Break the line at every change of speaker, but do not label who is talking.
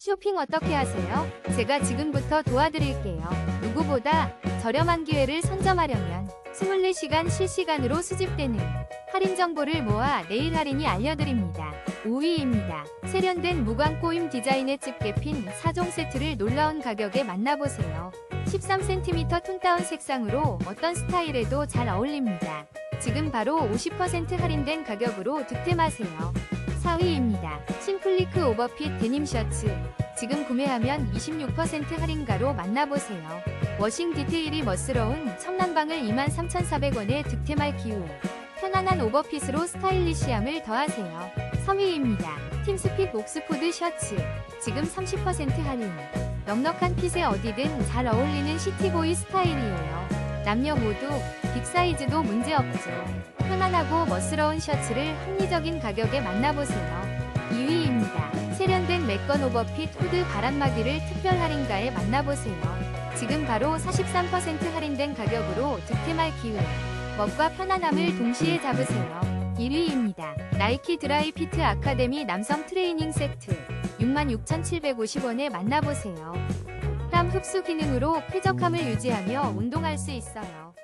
쇼핑 어떻게 하세요? 제가 지금부터 도와드릴게요. 누구보다 저렴한 기회를 선점하려면 24시간 실시간으로 수집되는 할인 정보를 모아 내일 할인이 알려드립니다. 5위입니다. 세련된 무광 꼬임 디자인의 집게 핀 4종 세트를 놀라운 가격에 만나보세요. 13cm 톤다운 색상으로 어떤 스타일에도 잘 어울립니다. 지금 바로 50% 할인된 가격으로 득템하세요. 4위입니다. 심플리 크 오버핏 데님 셔츠. 지금 구매하면 26% 할인가로 만나보세요. 워싱 디테일이 멋스러운 청남방을 23,400원에 득템할 기후. 편안한 오버핏으로 스타일리시함을 더하세요. 3위입니다. 팀스핏 옥스포드 셔츠. 지금 30% 할인. 넉넉한 핏에 어디든 잘 어울리는 시티보이 스타일이에요. 남녀 모두 빅 사이즈도 문제없죠. 편안하고 멋스러운 셔츠를 합리적인 가격에 만나보세요. 2위입니다. 세련된 맥건 오버핏 후드 바람막이를 특별 할인가에 만나보세요. 지금 바로 43% 할인된 가격으로 득템할 기회. 멋과 편안함을 동시에 잡으세요. 1위입니다. 나이키 드라이 피트 아카데미 남성 트레이닝 세트 66,750원에 만나보세요. 땀 흡수 기능으로 쾌적함을 유지하며 운동할 수 있어요.